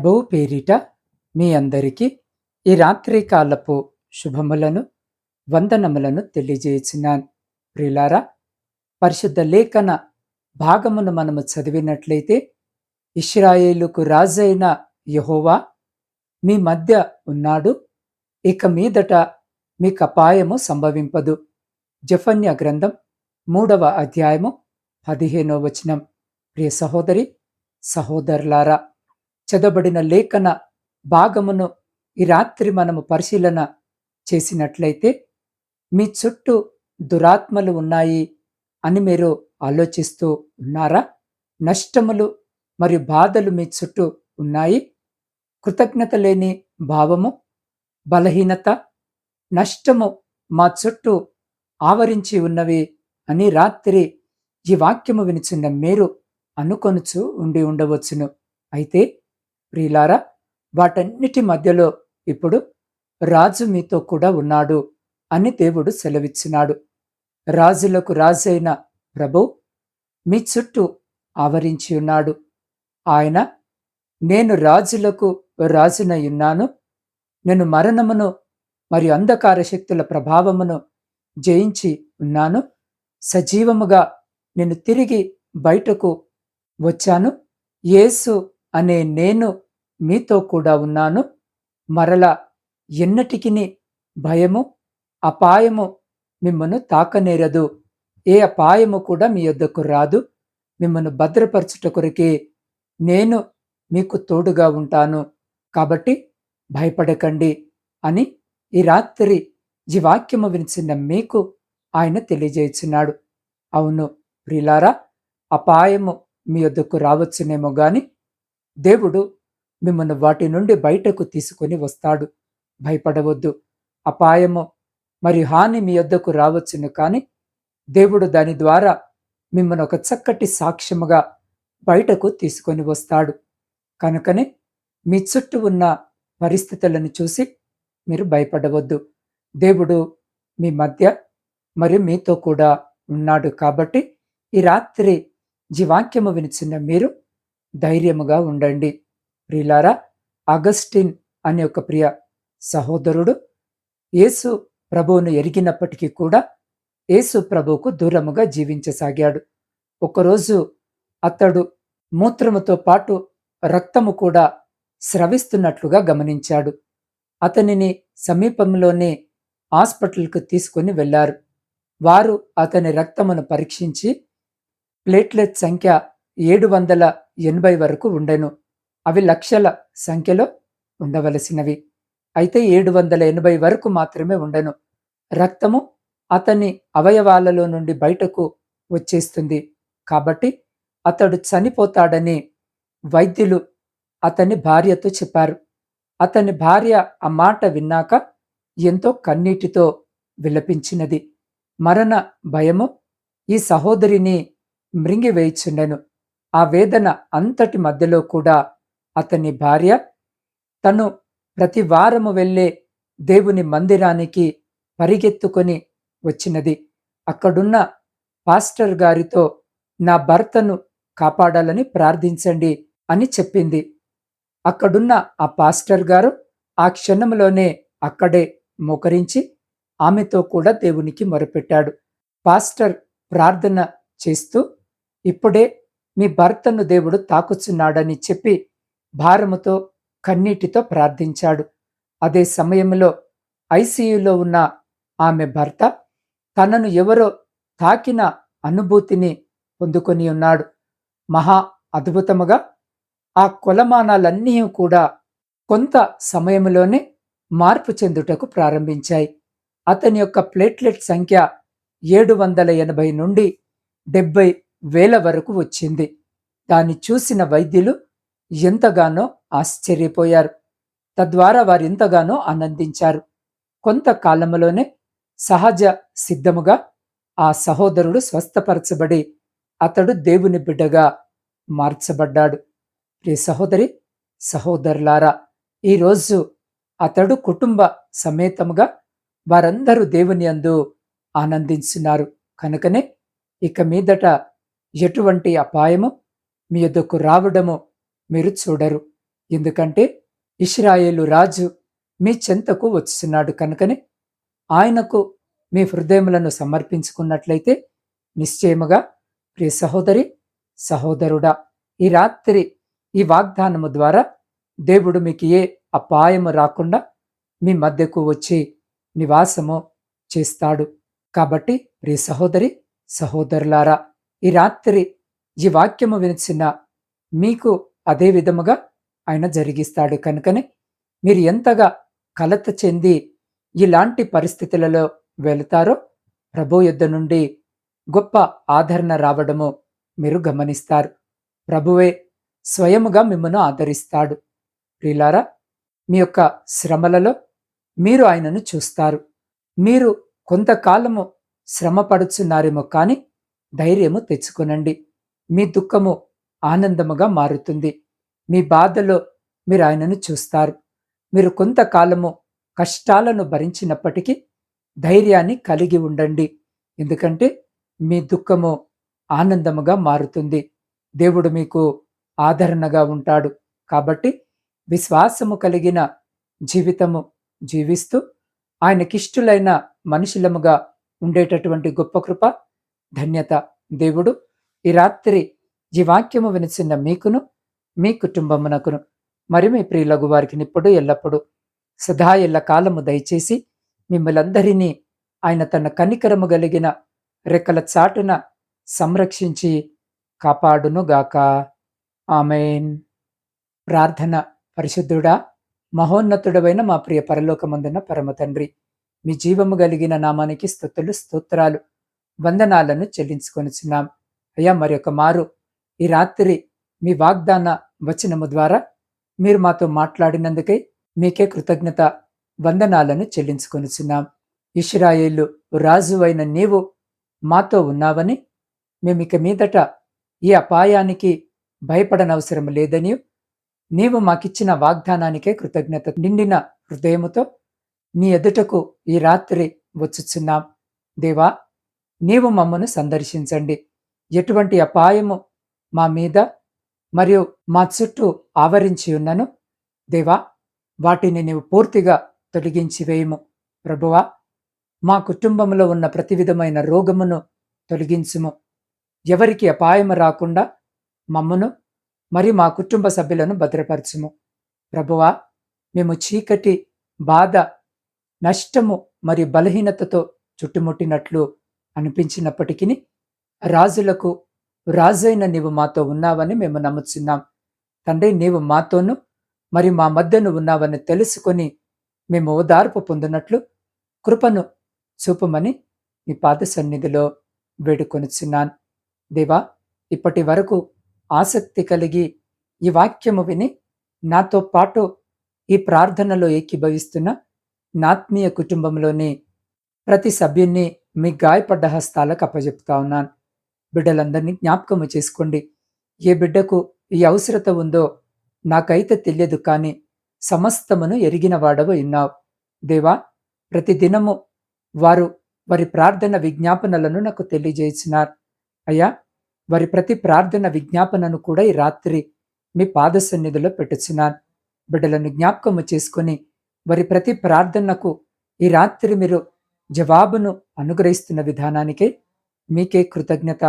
ప్రభువు పేరిట మీ అందరికీ ఈ రాత్రి కాలపు శుభములను వందనములను తెలియజేసినాను. ప్రిలారా పరిశుద్ధ లేఖన భాగమును మనము చదివినట్లయితే ఇస్రాయేలుకు రాజైన యహోవా మీ మధ్య ఉన్నాడు. ఇక మీదట మీకు అపాయము సంభవింపదు. జఫన్య గ్రంథం మూడవ అధ్యాయము పదిహేనో వచనం. ప్రియ సహోదరి సహోదరులారా చదవబడిన లేఖన భాగమును ఈ రాత్రి మనము పరిశీలన చేసినట్లయితే మీ చుట్టూ దురాత్మలు ఉన్నాయి అని మీరు ఆలోచిస్తూ ఉన్నారా? నష్టములు మరియు బాధలు మీ చుట్టూ ఉన్నాయి. కృతజ్ఞత లేని భావము బలహీనత నష్టము మా చుట్టూ ఆవరించి ఉన్నవి అని రాత్రి ఈ వాక్యము వినిచున్న మీరు అనుకొనుచు ఉండి ఉండవచ్చును. అయితే ప్రియులారా వాటన్నిటి మధ్యలో ఇప్పుడు రాజు మీతో కూడా ఉన్నాడు అని దేవుడు సెలవిచ్చినాడు. రాజులకు రాజైన ప్రభు మీ చుట్టూ ఆవరించి ఉన్నాడు. ఆయన నేను రాజులకు రాజునయున్నాను నేను మరణమును మరియు అంధకార శక్తుల ప్రభావమును జయించి ఉన్నాను. సజీవముగా నేను తిరిగి బయటకు వచ్చాను. యేసు అనే నేను మీతో కూడా ఉన్నాను. మరల ఎన్నటికిని భయము అపాయము మిమ్మను తాకనేరదు. ఏ అపాయము కూడా మీ యొద్దకు రాదు. మిమ్మను భద్రపరచుట కొరకే నేను మీకు తోడుగా ఉంటాను. కాబట్టి భయపడకండి అని ఈ రాత్రి ఈ వాక్యము వినిచిన మీకు ఆయన తెలియజేస్తున్నాడు అవును ప్రిలారా అపాయము మీ యొద్దకు రావచ్చునేమో గాని దేవుడు మిమ్మల్ని వాటి నుండి బయటకు తీసుకొని వస్తాడు. భయపడవద్దు. అపాయము మరి హాని మీ యొద్దకు రావచ్చును కానీ దేవుడు దాని ద్వారా మిమ్మల్ని ఒక చక్కటి సాక్ష్యముగా బయటకు తీసుకొని వస్తాడు. కనుకనే మీ చుట్టూ ఉన్న పరిస్థితులను చూసి మీరు భయపడవద్దు. దేవుడు మీ మధ్య మరియు మీతో కూడా ఉన్నాడు కాబట్టి ఈ రాత్రి జీవాక్యము వినిచిన మీరు ధైర్యముగా ఉండండి. ప్రిలారా అగస్టిన్ అనే ఒక ప్రియ సహోదరుడు యేసు ప్రభువును ఎరిగినప్పటికీ కూడా యేసు ప్రభువుకు దూరముగా జీవించసాగాడు. ఒకరోజు అతడు మూత్రముతో పాటు రక్తము కూడా స్రవిస్తున్నట్లుగా గమనించాడు. అతనిని సమీపంలోని హాస్పిటల్కు తీసుకుని వెళ్ళారు వారు అతని రక్తమును పరీక్షించి ప్లేట్లెట్ సంఖ్య ఏడు వందల ఎనభై వరకు ఉండెను. అవి లక్షల సంఖ్యలో ఉండవలసినవి. అయితే ఏడు వందల ఎనభై వరకు మాత్రమే ఉండెను. రక్తము అతని అవయవాలలో నుండి బయటకు వచ్చేస్తుంది. కాబట్టి అతడు చనిపోతాడని వైద్యులు అతని భార్యతో చెప్పారు. అతని భార్య ఆ మాట విన్నాక ఎంతో కన్నీటితో విలపించినది. మరణ భయము ఈ సహోదరిని మృంగివేయిచుండెను. ఆ వేదన అంతటి మధ్యలో కూడా అతని భార్య తను ప్రతి వారము వెళ్ళే దేవుని మందిరానికి పరిగెత్తుకొని వచ్చినది. అక్కడున్న పాస్టర్ గారితో నా భర్తను కాపాడాలని ప్రార్థించండి అని చెప్పింది. అక్కడున్న ఆ పాస్టర్ గారు ఆ క్షణంలోనే అక్కడే మోకరించి ఆమెతో కూడా దేవునికి మొరపెట్టాడు. పాస్టర్ ప్రార్థన చేస్తూ ఇప్పుడే మీ భర్తను దేవుడు తాకుచున్నాడని చెప్పి భారముతో కన్నీటితో ప్రార్థించాడు. అదే సమయంలో ఐసీయూలో ఉన్న ఆమె భర్త తనను ఎవరో తాకిన అనుభూతిని పొందుకొని ఉన్నాడు. మహా అద్భుతముగా ఆ కొలమానాలన్నీ కూడా కొంత సమయంలోనే మార్పు చెందుటకు ప్రారంభించాయి. అతని యొక్క ప్లేట్లెట్ సంఖ్య ఏడు వందల ఎనభై నుండి డెబ్బై వేల వరకు వచ్చింది. దాన్ని చూసిన వైద్యులు ఎంతగానో ఆశ్చర్యపోయారు. తద్వారా వారింతగానో ఆనందించారు. కొంతకాలంలోనే సహజ సిద్ధముగా ఆ సహోదరుడు స్వస్థపరచబడి అతడు దేవుని బిడ్డగా మార్చబడ్డాడు. ప్రియ సహోదరి సహోదరులారా ఈరోజు అతడు కుటుంబ సమేతముగా వారందరూ దేవుని అందు ఆనందించున్నారు. కనుకనే ఇక మీదట ఎటువంటి అపాయము మీ యొద్దకు రావడము మీరు చూడరు. ఎందుకంటే ఇస్రాయేలు రాజు మీ చెంతకు వచ్చుచున్నాడు కనుకనే ఆయనకు మీ హృదయములను సమర్పించుకున్నట్లయితే నిశ్చయముగా ప్రియ సహోదరి సహోదరుడా ఈ రాత్రి ఈ వాగ్దానము ద్వారా దేవుడు మీకు ఏ అపాయము రాకుండా మీ మధ్యకు వచ్చి నివాసము చేస్తాడు. కాబట్టి ప్రియ సహోదరి సహోదరులారా ఈ రాత్రి ఈ వాక్యము వినిచిన మీకు అదే విధముగా ఆయన జరిగిస్తాడు. కనుకనే మీరు ఎంతగా కలత చెంది ఇలాంటి పరిస్థితులలో వెళతారో ప్రభు యుద్ధ నుండి గొప్ప ఆదరణ రావడము మీరు గమనిస్తారు. ప్రభువే స్వయముగా మిమ్మను ఆదరిస్తాడు. ప్రిలారా మీ యొక్క శ్రమలలో మీరు ఆయనను చూస్తారు. మీరు కొంతకాలము శ్రమపడుచున్నారేమో కానీ ధైర్యము తెచ్చుకొనండి. మీ దుఃఖము ఆనందముగా మారుతుంది. మీ బాధలో మీరు ఆయనను చూస్తారు. మీరు కొంతకాలము కష్టాలను భరించినప్పటికీ ధైర్యాన్ని కలిగి ఉండండి. ఎందుకంటే మీ దుఃఖము ఆనందముగా మారుతుంది. దేవుడు మీకు ఆదరణగా ఉంటాడు. కాబట్టి విశ్వాసము కలిగిన జీవితము జీవిస్తూ ఆయనకిష్టులైన మనుషులముగా ఉండేటటువంటి గొప్ప కృప ధన్యత దేవుడు. ఈ రాత్రి ఈ వాక్యము వినిచిన మీకును మీ కుటుంబమునకును మరి మీ ప్రియులగు వారికి ఇప్పుడు ఎల్లప్పుడు సదా ఎల్ల కాలము దయచేసి మిమ్మలందరినీ ఆయన తన కనికరము కలిగిన రెక్కల చాటున సంరక్షించి కాపాడునుగాక. ఆమెన్. ప్రార్థన పరిశుద్ధుడా మహోన్నతుడవైన మా ప్రియ పరలోకమందున పరమ తండ్రి మీ జీవము కలిగిన నామానికి స్థుతులు స్తోత్రాలు. వందనాలను చెల్లించుకొనిచున్నాం. అయ్యా మరి ఒక మారు. ఈ రాత్రి మీ వాగ్దాన వచనము ద్వారా మీరు మాతో మాట్లాడినందుకై మీకే కృతజ్ఞత వందనాలను చెల్లించుకొనిచున్నాం. ఇష్రాయేలు రాజు అయిన నీవు మాతో ఉన్నావని మేము ఇక మీదట ఈ అపాయానికి భయపడనవసరం లేదని నీవు మాకిచ్చిన వాగ్దానానికే కృతజ్ఞత నిండిన హృదయముతో నీ ఎదుటకు ఈ రాత్రి వచ్చుచున్నాం. దేవా నీవు మమ్మను సందర్శించండి. ఎటువంటి అపాయము మా మీద మరియు మా చుట్టూ ఆవరించి ఉన్నను? దేవా వాటిని నీవు పూర్తిగా తొలగించి వేయము. ప్రభువా మా కుటుంబంలో ఉన్న ప్రతి విధమైన రోగమును తొలగించుము. ఎవరికి అపాయము రాకుండా మమ్మను మరి మా కుటుంబ సభ్యులను భద్రపరచుము. ప్రభువా మేము చీకటి బాధ నష్టము మరియు బలహీనతతో చుట్టుముట్టినట్లు అనిపించినప్పటికీ రాజులకు రాజైన నీవు మాతో ఉన్నావని మేము నమ్ముచున్నాం. తండ్రి నీవు మాతోను మరి మా మధ్యను ఉన్నావని తెలుసుకొని మేము ఓదార్పు పొందినట్లు కృపను చూపమని మీ పాద సన్నిధిలో వేడుకొనిచున్నాను. దేవా ఇప్పటి వరకు ఆసక్తి కలిగి ఈ వాక్యము విని నాతో పాటు ఈ ప్రార్థనలో ఏకీభవిస్తున్న నాత్మీయ కుటుంబంలోని ప్రతి సభ్యున్ని మీ గాయపడ్డ హస్తాలకు అప్పజెప్తా ఉన్నాను. బిడ్డలందరినీ జ్ఞాపకము చేసుకోండి. ఏ బిడ్డకు ఈ అవసరత ఉందో నాకైతే తెలియదు కానీ సమస్తమును ఎరిగిన వాడవు ఉన్నావు. దేవా ప్రతిదినము వారు వారి ప్రార్థన విజ్ఞాపనలను నాకు తెలియజేసినారు. అయ్యా వారి ప్రతి ప్రార్థన విజ్ఞాపనను కూడా ఈ రాత్రి మీ పాద సన్నిధిలో పెట్టుచున్నాను. బిడ్డలను జ్ఞాపకము చేసుకొని వారి ప్రతి ప్రార్థనకు ఈ రాత్రి మీరు జవాబును అనుగ్రహిస్తున్న విధానానికే మీకే కృతజ్ఞత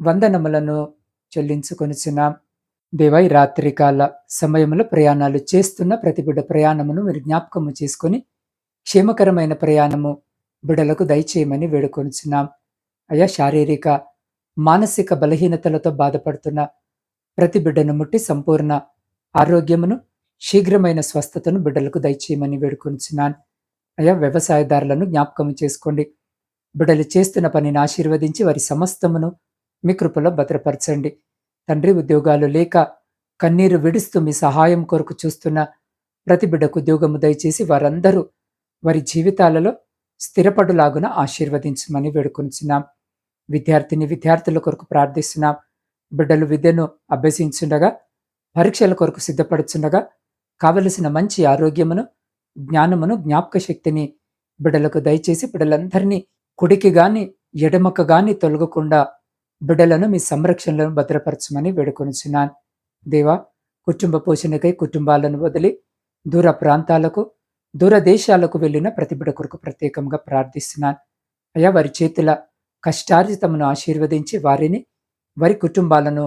వందనములను చెల్లించుకొనిచున్నాం. దేవై రాత్రికాల సమయంలో ప్రయాణాలు చేస్తున్న ప్రతి బిడ్డ ప్రయాణమును మీరు జ్ఞాపకము చేసుకొని క్షేమకరమైన ప్రయాణము బిడలకు దయచేయమని వేడుకొనిచున్నాం. అయా శారీరక మానసిక బలహీనతలతో బాధపడుతున్న ప్రతి బిడ్డను ముట్టి సంపూర్ణ ఆరోగ్యమును శీఘ్రమైన స్వస్థతను బిడ్డలకు దయచేయమని వేడుకొనిచున్నాను. అయ్యా వ్యవసాయదారులను జ్ఞాపకం చేసుకోండి. బిడ్డలు చేస్తున్న పనిని ఆశీర్వదించి వారి సమస్తమును మీ కృపలో భద్రపరచండి. తండ్రి ఉద్యోగాలు లేక కన్నీరు విడుస్తూ మీ సహాయం కొరకు చూస్తున్న ప్రతి బిడ్డకు ఉద్యోగము దయచేసి వారందరూ వారి జీవితాలలో స్థిరపడులాగున ఆశీర్వదించమని వేడుకొనిచున్నాం. విద్యార్థిని విద్యార్థుల కొరకు ప్రార్థిస్తున్నాం. బిడ్డలు విద్యను అభ్యసించుండగా పరీక్షల కొరకు సిద్ధపడుచుండగా కావలసిన మంచి ఆరోగ్యమును జ్ఞానమును జ్ఞాపక శక్తిని బిడ్డలకు దయచేసి బిడలందరినీ కుడికి గాని ఎడమక గాని తొలగకుండా బిడ్డలను మీ సంరక్షణలను భద్రపరచమని వేడుకొనిచున్నాను. దేవా కుటుంబ పోషణకై కుటుంబాలను వదిలి దూర ప్రాంతాలకు దూర దేశాలకు వెళ్ళిన ప్రతి బిడ కొరకు ప్రత్యేకంగా ప్రార్థిస్తున్నాను. అయ్యా వారి చేతుల కష్టార్జితమును ఆశీర్వదించి వారిని వారి కుటుంబాలను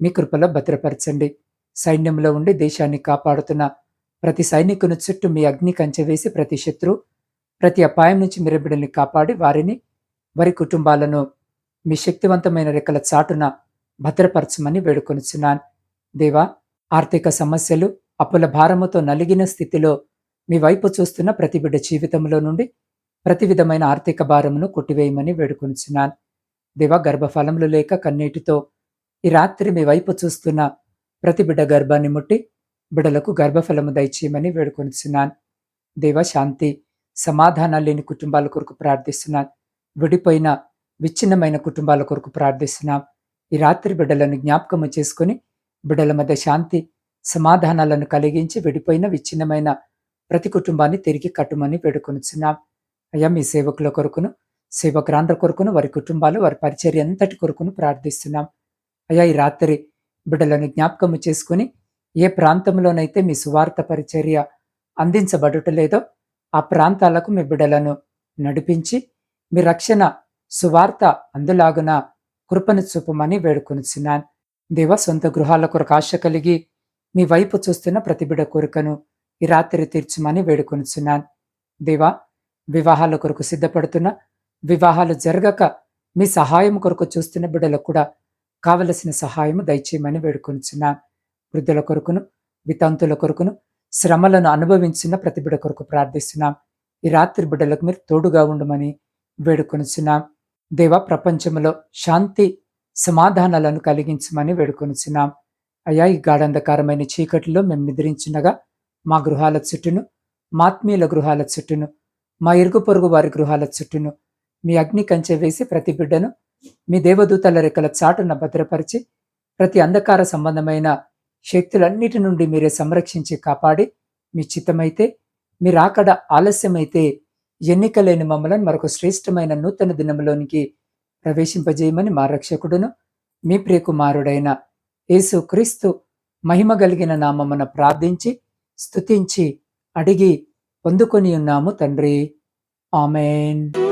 మీ కృపలో భద్రపరచండి. సైన్యంలో ఉండి దేశాన్ని కాపాడుతున్న ప్రతి సైనికుని చుట్టూ మీ అగ్ని కంచె వేసి ప్రతి శత్రు ప్రతి అపాయం నుంచి మీరు బిడ్డల్ని కాపాడి వారిని వారి కుటుంబాలను మీ శక్తివంతమైన రెక్కల చాటున భద్రపరచమని వేడుకొనిచున్నాను. దేవా ఆర్థిక సమస్యలు అప్పుల భారముతో నలిగిన స్థితిలో మీ వైపు చూస్తున్న ప్రతి బిడ్డ జీవితంలో నుండి ప్రతి విధమైన ఆర్థిక భారమును కొట్టివేయమని వేడుకొనిచున్నాను. దేవా గర్భఫలములు లేక కన్నీటితో ఈ రాత్రి మీ వైపు చూస్తున్న ప్రతి బిడ్డ గర్భాన్ని ముట్టి బిడలకు గర్భఫలము దయచేయమని వేడుకొనిచున్నాను. దేవ శాంతి సమాధానాలు లేని కుటుంబాల కొరకు ప్రార్థిస్తున్నాను. విడిపోయిన విచ్ఛిన్నమైన కుటుంబాల కొరకు ప్రార్థిస్తున్నాం ఈ రాత్రి బిడ్డలను జ్ఞాపకము చేసుకుని బిడ్డల మధ్య శాంతి సమాధానాలను కలిగించి విడిపోయిన విచ్ఛిన్నమైన ప్రతి కుటుంబాన్ని తిరిగి కట్టుమని వేడుకొనిచున్నాం అయ్యా మీ సేవకుల కొరకును సేవకురాండ్ర కొరకును వారి కుటుంబాలు వారి పరిచర్య అంతటి కొరకును ప్రార్థిస్తున్నాం. అయ్యా ఈ రాత్రి బిడ్డలను జ్ఞాపకము చేసుకుని ఏ ప్రాంతంలోనైతే మీ సువార్త పరిచర్య అందించబడుటలేదో ఆ ప్రాంతాలకు మీ బిడలను నడిపించి మీ రక్షణ సువార్త అందులాగున కృపను చూపమని వేడుకొనిచున్నాను. దేవ సొంత గృహాల కొరకు ఆశ కలిగి మీ వైపు చూస్తున్న ప్రతిబిడ కోరికను ఈ రాత్రి తీర్చమని వేడుకొనిచున్నాను. దేవా వివాహాల కొరకు సిద్ధపడుతున్న వివాహాలు జరగక మీ సహాయం కొరకు చూస్తున్న బిడ్డలకు కూడా కావలసిన సహాయం దయచేయమని వేడుకొనిచున్నాను. వృద్ధుల కొరకును వితంతుల కొరకును శ్రమలను అనుభవించిన ప్రతి బిడ్డ కొరకు ప్రార్థిస్తున్నాం. ఈ రాత్రి బిడ్డలకు మీరు తోడుగా ఉండమని వేడుకొనిచున్నాం. దేవ ప్రపంచంలో శాంతి సమాధానాలను కలిగించమని వేడుకొనిచున్నాం. అయ్యా ఈ గాఢంధకారమైన చీకటిలో మేము నిద్రించినగా మా గృహాల చుట్టూను మాత్మీయుల గృహాల చుట్టూను మా ఇరుగు పొరుగు వారి గృహాల చుట్టూను మీ అగ్ని కంచె వేసి ప్రతి బిడ్డను మీ దేవదూతల రెక్కల చాటున భద్రపరిచి ప్రతి అంధకార సంబంధమైన శక్తులన్నిటి నుండి మీరే సంరక్షించి కాపాడి మీ చిత్తమైతే మీరు ఆకడ ఆలస్యమైతే ఎన్నికలేని మమ్మలను మరొక శ్రేష్టమైన నూతన దినంలోనికి ప్రవేశింపజేయమని మా రక్షకుడును మీ ప్రియకుమారుడైన యేసు క్రీస్తు మహిమ కలిగిన నామమున ప్రార్థించి స్తుతించి అడిగి పొందుకొని ఉన్నాము తండ్రి. ఆమెన్.